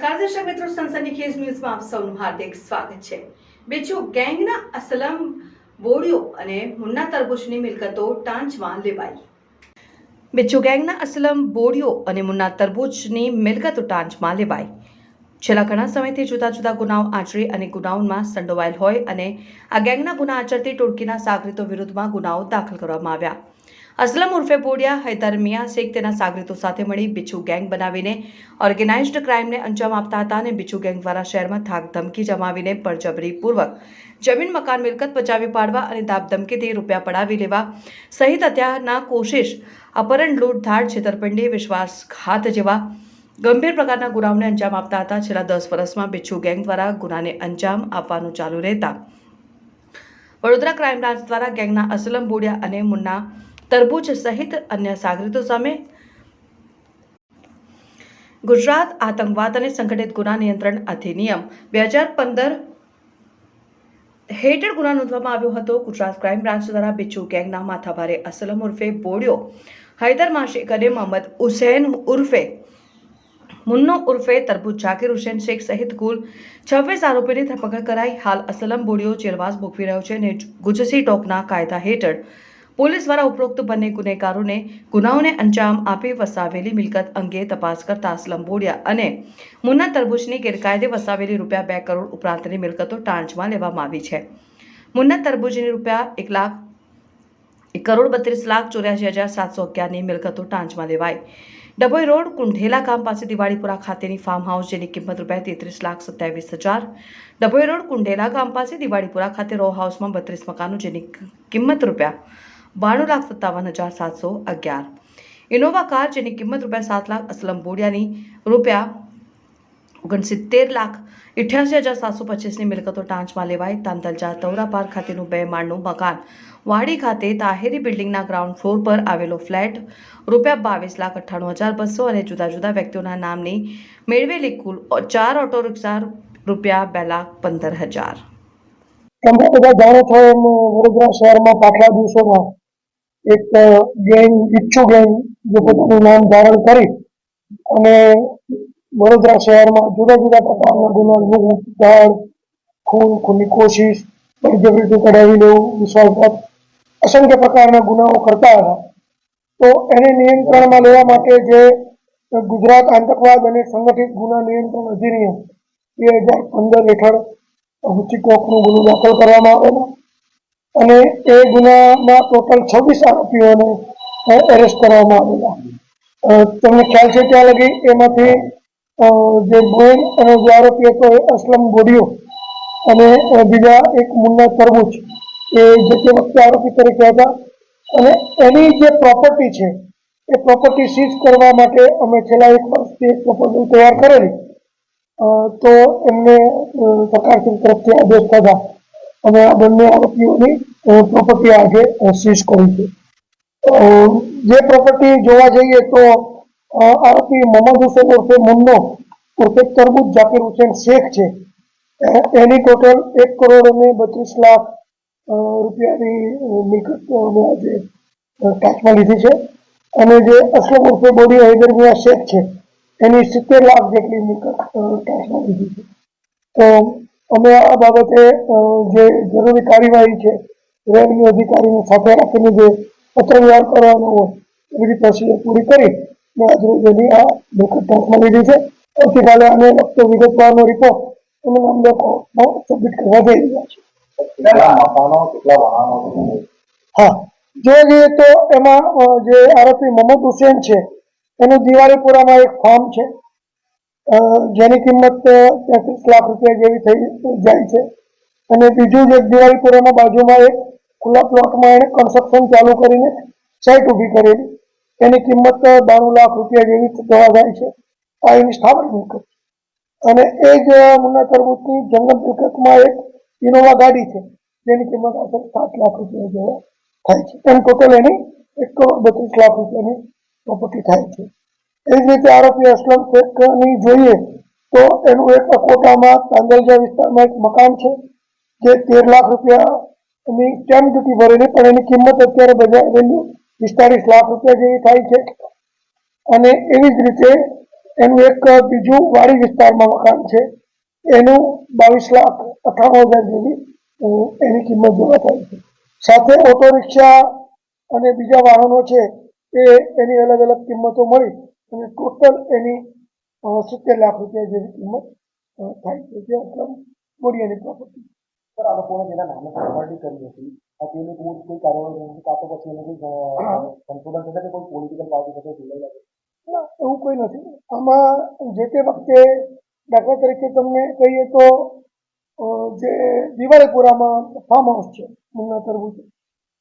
નમસ્કાર દર્શક મિત્રો સંસદની ખેસ ન્યૂઝમાં આપ સૌનું હાર્દિક સ્વાગત છે. બીજું ગેંગના અસલમ બોડીઓ અને મુન્ના તરબૂચની મિલકતો ટાંચમાં લેવાઈ. બિચ્ચુ ગેંગના અસલમ બોડીઓ અને મુન્ના તરબૂચની મિલકતો ટાંચમાં લેવાઈ. છેલ્લા ઘણા સમયથી જુદા જુદા ગુનાઓ આચરી અને ગુનાઓમાં સંડોવાયેલ હોય અને આ ગેંગના ગુના આચરતી ટોળકીના સાગરીતો વિરુદ્ધમાં ગુનાઓ દાખલ કરવામાં આવ્યા. અસલમ ઉર્ફે બોડિયા, હૈદર મિયા શેખ તેના સાગરીતો સાથે મળી બિચ્છુ ગેંગ બનાવીને ઓર્ગેનાઇઝડ ક્રાઇમને અંજામ આપતા હતા અને બિચ્છુ ગેંગ દ્વારા શહેરમાં થાક ધમકી જમાવીને બળજબરીપૂર્વક જમીન, મકાન, મિલકત બચાવી પાડવા અને દાબ ધમકીથી રૂપિયા પડાવી લેવા સહિત હત્યાના કોશિશ, અપહરણ, લૂંટધાડ, છેતરપિંડી, વિશ્વાસઘાત જેવા ગંભીર પ્રકારના ગુનાઓને અંજામ આપતા હતા. છેલ્લા દસ વર્ષમાં બિચ્છુ ગેંગ દ્વારા ગુનાને અંજામ આપવાનું ચાલુ રહેતા વડોદરા ક્રાઇમ બ્રાન્ચ દ્વારા ગેંગના અસલમ બોડિયા અને મુન્ના તરબૂચ સહિત અન્ય સાગરીતો સામે ગુજરાત આતંકવાદ અને સંગઠિત ગુના નિયંત્રણ અધિનિયમ બે હજાર પંદર હેઠળ ગુના નોંધવામાં આવ્યો હતો. ગુજરાત ક્રાઇમ બ્રાન્ચ દ્વારા બિચ્છુ ગેંગના માથાભારે અસલમ ઉર્ફે બોડિયો. હૈદર માશેક અને મોહમ્મદ હુસૈન ઉર્ફે મુન્નો ઉર્ફે તરબૂજ જાકીર હુસેન શેખ સહિત કુલ છવ્વીસ આરોપીની ધરપકડ કરાઈ. હાલ અસલમ બોડિયો જેલવાસ ભોગવી રહ્યો છે અને ગુજસી ટોકના કાયદા હેઠળ પોલીસ દ્વારા ઉપરોક્ત બંને ગુનેગારોને ગુનાઓને અંજામ આપી વસાવેલી મિલકત અંગે તપાસ કરતા અસલમ બોડિયા અને મુન્ના તરબૂચની ગેરકાયદે વસાવેલી રૂપિયા બે કરોડ ઉપરાંતની મિલકતો ટાંચમાં લેવામાં આવી છે. મુન્ના તરબૂચની રૂપિયા એક લાખ, એક કરોડ બત્રીસ લાખ ચોર્યાસી હજાર સાતસો અગિયારની મિલકતો ટાંચમાં લેવાઈ. ડભોઈ રોડ, કુંઢેલા ગામ પાસે દિવાળીપુરા ખાતેની ફાર્મ હાઉસ જેની કિંમત રૂપિયા તેત્રીસ લાખ સત્યાવીસ હજાર. ડભોઈ રોડ, કુંઢેલા ગામ પાસે દિવાળીપુરા ખાતે રો હાઉસમાં બત્રીસ મકાનો જેની કિંમત રૂપિયા બાણું લાખ સત્તાવન હજાર સાતસો અગિયાર ઇનોવા કાર જેની કિંમત રૂપિયા સાત લાખ અસલમ બોડિયાની રૂપિયા ઓગણસિત્તેર લાખ ઇઠ્યાસી હજાર સાતસો પચીસની મિલકતો ટાંચમાં લેવાઈ તાંતલજા તૌરાપાર ખાતેનું બે માળનું મકાન વાડી ખાતે તાહેરી બિલ્ડિંગના ગ્રાઉન્ડ ફ્લોર પર આવેલો ફ્લેટ રૂપિયા બાવીસ લાખ અઠ્ઠાણું હજાર બસો અને જુદા જુદા વ્યક્તિઓના નામની મેળવેલી કુલ ચાર ઓટો રિક્ષા રૂપિયા બે લાખ પંદર હજાર તમે બધા જાણો છો વડોદરા શહેરમાં પાછલા દિવસોમાં એક ગેંગ ઈચ્છુ ગેંગ, જે પોતાનું નામ ધારણ કરી અને વડોદરા શહેરમાં જુદા જુદા પ્રકારના ગુના ખૂન ખૂની કોશિશ બળજબરીથી કઢાવી લેવું, વિશ્વાસઘાત, અસંખ્ય પ્રકારના ગુનાઓ કરતા હતા. તો એને નિયંત્રણમાં લેવા માટે જે ગુજરાત આતંકવાદ અને સંગઠિત ગુના નિયંત્રણ અધિનિયમ બે હજાર પંદર હેઠળ ઊંચી કોકનું ગુનો દાખલ કરવામાં આવેલો. અને એ ગુનામાં ટોટલ છવ્વીસ આરોપીઓને એરેસ્ટ કરવામાં આવેલા. તમને ખ્યાલ છે ત્યાં લગી એમાંથી જે બોઈન અને જે આરોપી હતો એ અસલમ ગોડિયો અને બીજા એક મુન્ના તરબૂચ એ જે તે વખતે આરોપી તરીકે હતા. અને એની જે પ્રોપર્ટી છે એ પ્રોપર્ટી સીઝ કરવા માટે અમે છેલ્લા એક વર્ષથી એક પ્રપોઝલ તૈયાર કરેલી. તો એમને અ, સરકારશ્રી તરફથી આદેશ થતા અમે આ બંને આરોપીઓની પ્રોપર્ટી આજે સીઝ કરી છે. જે પ્રોપર્ટી જોવા જઈએ તો આરોપી મોહમ્મદ હુસેન ઉર્ફે મુન્નો ઉર્ફે તરબૂજ જાકીર હુસેન શેખ છે. એની ટોટલ એક કરોડ અને બત્રીસ લાખ રૂપિયાની મિલકત આજે અ, લીધી છે. અને જે અસલમ ઉર્ફે બોડી હૈદર મિયા શેખ છે એની સિત્તેર લાખ જેટલી મિલકત અ, લીધી છે. તો અમે આ બાબતે જે જરૂરી કાર્યવાહી છે રેવન્યુ અધિકારીને સાથે રાખીને જે પત્રવ્યવહાર કરવાનો હોય એ બધી પ્રોસિજર પૂરી કરી મેં આજરોજની આ મિલકત ટાંચમાં લીધી છે. આવતીકાલે આને લગતો વિગતવારનો રિપોર્ટ અમે નામદારમાં સબમિટ કરવા જઈ રહ્યા છે હા જોવા જઈએ તો એમાં જે આરોપી મોહમ્મદ હુસેન છે એનું દિવાળીપુરામાં એક ફોર્મ છે. જેની કિંમત તેત્રીસ લાખ રૂપિયા જેવી થઈ, જાય છે. અને બીજું જ એક દિવાળીપુરાના બાજુમાં એક ખુલ્લા પ્લોટમાં એને કન્સ્ટ્રક્શન ચાલુ કરીને સાઇટ ઊભી કરેલી. એની કિંમત બાણું લાખ રૂપિયા જેવી જવા જાય છે. આ એની સ્થાવર મિલકત. અને એ જ મુન્ના તરબૂતની જંગલ મિલકતમાં એક ઇનોવા ગાડી છે, જેની કિંમત આશરે સાત લાખ રૂપિયા જેવા થાય છે. એમ ટોટલ એની એક કરોડ બત્રીસ લાખ રૂપિયાની પ્રોપર્ટી થાય છે. એ જ રીતે આરોપી અસલમ શેખની જોઈએ તો એનું એક અકોટામાં તાંદલજા વિસ્તારમાં એક મકાન છે, જે તેર લાખ રૂપિયાની સ્ટેમ્પ ડ્યુટી ભરેલી, પણ એની કિંમત અત્યારે બજાર વેલ્યુ પિસ્તાળીસ લાખ રૂપિયા જેવી થાય છે. અને એવી જ રીતે એનું એક બીજું વાડી વિસ્તારમાં મકાન છે, એનું બાવીસ લાખ અઠ્ઠાણું હજાર જેવી એની કિંમત જોવા થાય છે. સાથે ઓટો રિક્ષા અને બીજા વાહનો છે, એ એની અલગ અલગ કિંમતો મળી અને ટોટલ એની સિત્તેર લાખ રૂપિયા જેવી કિંમત થાય છે. જે અસલમ મોડિયાની પ્રોપર્ટી સર આ લોકોને જેના નામે પ્રોપર્ટી કરી હતી તેની કોઈ કોઈ કાર્યવાહી કાં તો પછી એને કોઈ સંશોધન થશે કે કોઈ પોલિટિકલ પાર્ટી સાથે જોડાયેલા ના એવું કોઈ નથી. આમાં જે તે વખતે દાખલા તરીકે તમને કહીએ તો જે દિવાળીપુરામાં ફાર્મ હાઉસ છે મુન્ના તરબૂચ.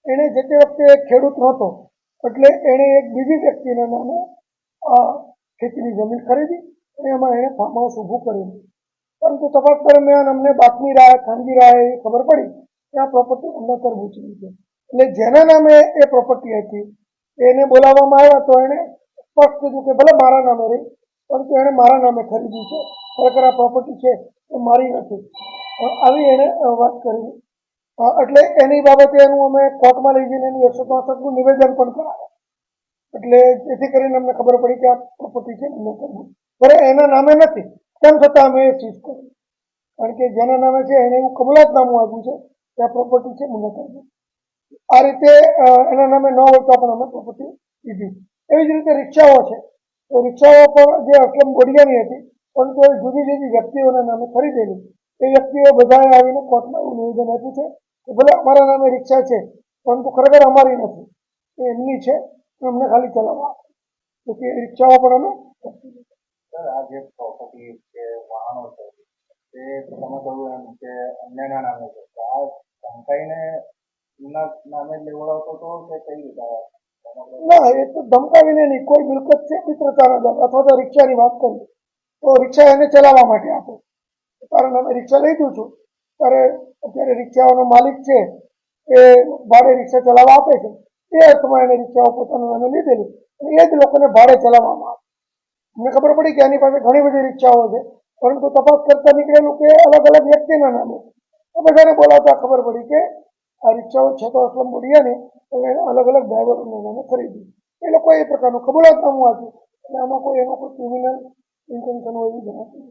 એણે જે તે વખતે ખેડૂત નહોતો એટલે એણે એક બીજી વ્યક્તિના નામે આ ખેતીની જમીન ખરીદી અને એમાં એણે ફાર્મ હાઉસ ઊભું કર્યું. પરંતુ તપાસ દરમિયાન અમને બાતમી રાહ ખાનગી રાહ એ ખબર પડી કે આ પ્રોપર્ટી મુન્ના તરબૂચની છે. એટલે જેના નામે એ પ્રોપર્ટી હતી, એને બોલાવવામાં આવ્યા તો એણે સ્પષ્ટ કીધું કે ભલે મારા નામે રહી, પરંતુ એણે મારા નામે ખરીદી છે. ખરેખર આ પ્રોપર્ટી છે એ મારી નથી. આવી એણે વાત કરી. એટલે એની બાબતે એનું અમે કોર્ટમાં લઈ જઈને એનું એકસો ચોસઠનું નિવેદન પણ કરાવ્યા. એટલે જેથી કરીને અમને ખબર પડી કે આ પ્રોપર્ટી છે એમને કરવું પણ એના નામે નથી. તેમ છતાં અમે એ ચીજ કરી કારણ કે જેના નામે છે, એને એવું કબૂલાતનામું આપ્યું છે કે આ પ્રોપર્ટી છે, મને કરવું આ રીતે એના નામે ન હોય તો પણ અમે પ્રોપર્ટી લીધી. એવી જ રીતે રિક્ષાઓ છે. તો રિક્ષાઓ પણ જે અસલમ ગોડિયાની હતી પરંતુ એ જુદી જુદી વ્યક્તિઓના નામે ખરીદેલી. એ વ્યક્તિઓ બધાએ આવીને કોર્ટમાં એવું નિવેદન આપ્યું છે કે ભલે અમારા નામે રિક્ષા છે, પરંતુ ખરેખર અમારી નથી. એ એમની છે. અમને ખાલી ચલાવવા. તો કે રિક્ષાઓ પણ અમે સર આ જે પ્રોપર્ટી છે વાહનો છે તે તમે કહ્યું એમ કે અન્યના નામે છે. તો આ ધમકાઈને નામે લેવડાવતો હતો કે કઈ રીતે ના એ તો ધમકાવીને નહીં. કોઈ મિલકત છે મિત્રતાના અથવા તો રિક્ષાની વાત કરીએ તો રિક્ષા એને ચલાવવા માટે આપે. કારણ અમે રિક્ષા લઈ દઉં છું. ત્યારે અત્યારે રિક્ષાઓનો માલિક છે એ ભાડે રિક્ષા ચલાવવા આપે છે. એ અર્થમાં એને રિક્ષાઓ પોતાનું નામે લીધેલી. અને એ જ લોકોને ભાડે ચલાવવામાં આવે. અમને ખબર પડી કે આની પાસે ઘણી બધી રિક્ષાઓ છે. પરંતુ તપાસ કરતા નીકળેલું કે અલગ અલગ વ્યક્તિના નામે. બધાને બોલાવતા ખબર પડી કે આ રિક્ષાઓ છે તો અસલમ બોડિયાની. તો એને અલગ અલગ ડ્રાઈવરોના નામે ખરીદી. એ લોકોએ એ પ્રકારનું કબૂલાતનામું આપ્યું. અને આમાં કોઈ એનો કોઈ ક્રિમિનલ ઇન્ટેન્શન હોય એવું જણાતું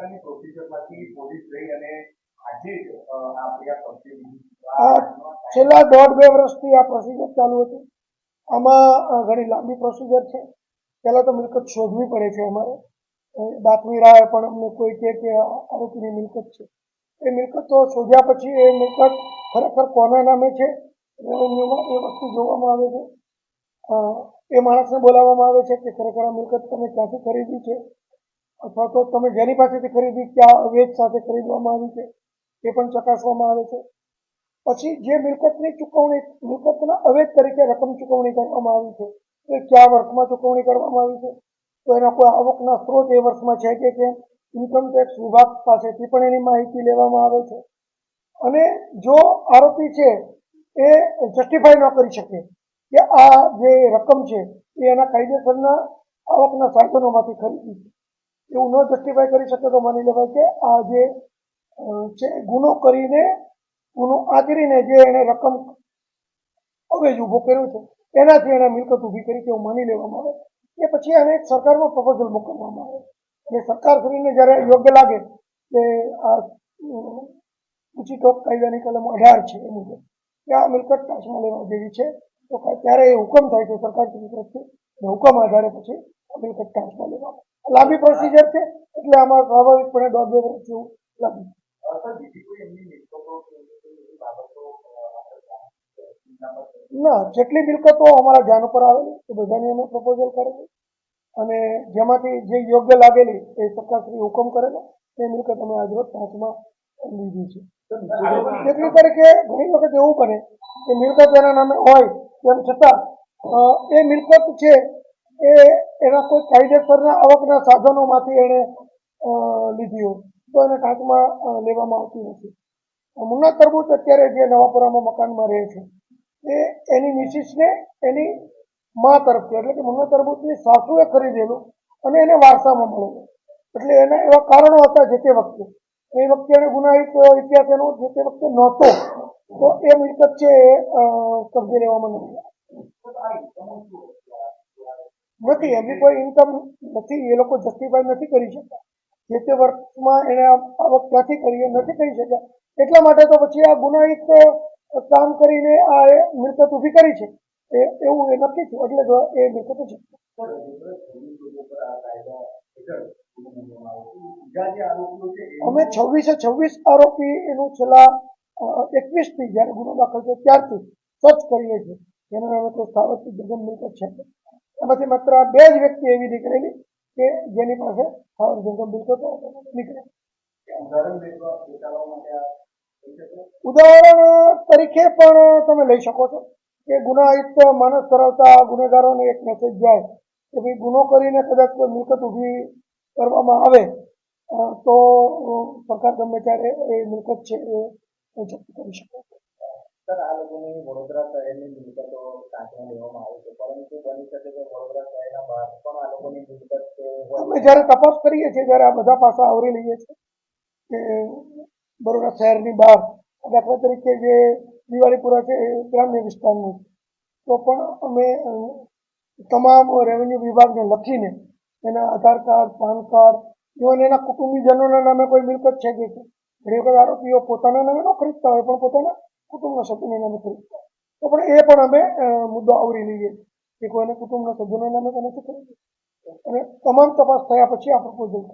પ્રકારની પ્રોસિજરમાંથી પોલીસ ગઈ અને આજે જ આપણે આ આ છેલ્લા દોઢ બે વર્ષથી આ પ્રોસિજર ચાલુ હતી. આમાં ઘણી લાંબી પ્રોસિજર છે. પહેલાં તો મિલકત શોધવી પડે છે અમારે. બાતમી રાહે પણ અમને કોઈ કહે કે આરોપીની મિલકત છે. એ મિલકતો શોધ્યા પછી એ મિલકત ખરેખર કોના નામે છે? રેવન્યુમાં એ વસ્તુ જોવામાં આવે છે. એ માણસને બોલાવવામાં આવે છે કે ખરેખર આ મિલકત તમે ક્યાંથી ખરીદી છે? અથવા તો તમે જેની પાસેથી ખરીદી ક્યાં વેચ સાથે ખરીદવામાં આવી છે, એ પણ ચકાસવામાં આવે છે. પછી જે મિલકતની ચૂકવણી, મિલકતના અવેજ તરીકે રકમ ચૂકવણી કરવામાં આવી છે, એ કયા વર્ષમાં ચૂકવણી કરવામાં આવી છે, તો એના કોઈ આવકના સ્ત્રોત એ વર્ષમાં છે કે કેમ ઇન્કમ ટેક્સ વિભાગ પાસેથી પણ એની માહિતી લેવામાં આવે છે. અને જો આરોપી છે, એ જસ્ટિફાય ન કરી શકે કે આ જે રકમ છે, એ એના કાયદેસરના આવકના સાધનોમાંથી ખરીદી છે. એવું ન જસ્ટિફાઈ કરી શકે તો માની લેવાય કે આ જે છે, ગુનો કરીને, ગુનો આચરીને જે એને રકમ અવેજ ઊભો કર્યો છે, એનાથી એને મિલકત ઊભી કરી છે એવું માની લેવામાં આવે. એ પછી આને એક સરકારમાં પ્રપોઝલ મોકલવામાં આવે. અને સરકારશ્રીને જ્યારે યોગ્ય લાગે કે આ ઊંચી ટોક કાયદાની કલમ અઢાર છે એ મુજબ, કે આ મિલકત ટાચમાં લેવા જેવી છે, તો ત્યારે એ હુકમ થાય છે સરકાર તરફથી હુકમ આધારે પછી મિલકત કાચમાં લેવામાં લાંબી પ્રોસિજર છે, એટલે આમાં સ્વાભાવિકપણે દોઢ બે વર્ષ જેવું લાગે? ના, જેટલી મિલકતો અમારા ધ્યાન ઉપર આવેલી એ બધાની અમે પ્રપોઝલ કરેલી અને જેમાંથી જે યોગ્ય લાગેલી, એ સરકારશ્રી હુકમ કરેલો એ મિલકત અમે આજરોજ પાંચમાં લીધી છે જેટલી તરીકે ઘણી વખત એવું બને, કે મિલકત એના નામે હોય, તેમ છતાં એ મિલકત છે એ એના કોઈ કાયદેસરના આવકના સાધનોમાંથી એણે લીધી હોય તો એને કાંકમાં લેવામાં આવતી નથી. મુન્ના તરબૂચ અત્યારે જે નવાપુરામાં મકાનમાં રહે છે, એ એની મિસિસને એની મા તરફથી, એટલે કે મુન્ના તરબૂચની સાસુએ ખરીદેલું અને એને વારસામાં મળેલું. એટલે એના એવા કારણો હતા જે તે વખતે. એ વખતે એને ગુનાહિત ઇતિહાસ એનો જે તે વખતે નહોતો. તો એ મિલકત છે એ કબજે લેવામાં નથી નથી એમની કોઈ ઇન્કમ નથી એ લોકો જસ્ટિફાઈ નથી કરી શકતા જે તે વર્ષમાં એને આવક ક્યાંથી કરી નથી કરી શક્યા. એટલા માટે તો પછી આ ગુનાહિત કામ કરીને આ મિલકત ઊભી કરી છે. એ એવું એ નક્કી થયું એટલે એ મિલકત છે. અમે છવ્વીસે છવ્વીસ આરોપી એનું છેલ્લા એકવીસથી જયારે ગુનો દાખલ થયો ત્યારથી સર્ચ કરીએ છીએ. જેના નામે કોઈ સ્થાવરથી જગન મિલકત છે. એમાંથી માત્ર બે જ વ્યક્તિ એવી નીકળેલી કે જેની પાસે સ્થાવર જંગમ મિલકતો નીકળે ઉદાહરણ તરીકે પણ તમે લઈ શકો છો કે ગુનાહિત માનસ ધરાવતા ગુનેગારોને એક મેસેજ જાય કે ભાઈ, ગુનો કરીને કદાચ મિલકત ઊભી કરવામાં આવે તો સરકાર ગમે ત્યારે એ મિલકત છે એ જપ્ત કરી શકે. સર આ લોકોની વડોદરા શહેરની મિલકતો ટાંકીને લેવામાં આવે છે. પરંતુ બની શકે કે વડોદરા શહેરના બહાર પણ આ લોકોની મિલકત અમે જ્યારે તપાસ કરીએ છીએ ત્યારે આ બધા પાસા આવરી લઈએ છીએ કે બરોડા શહેરની બહાર દાખલા તરીકે જે દિવાળીપુરા છે ગ્રામ્ય વિસ્તારનું તો પણ અમે તમામ રેવન્યુ વિભાગને લખીને એના Aadhaar card PAN card even એના કુટુંબીજનોના નામે કોઈ મિલકત છે કે ઘણી વખત આરોપીઓ પોતાના નામે ન ખરીદતા હોય પણ પોતાના કુટુંબના સભ્યોના નામે ખરીદતા તો પણ એ પણ અમે મુદ્દો આવરી લઈએ. કે કોઈને કુટુંબના સભ્યોના નામે તો નથી ખરીદ્યું અને તમામ તપાસ થયા પછી આ પ્રપોઝલ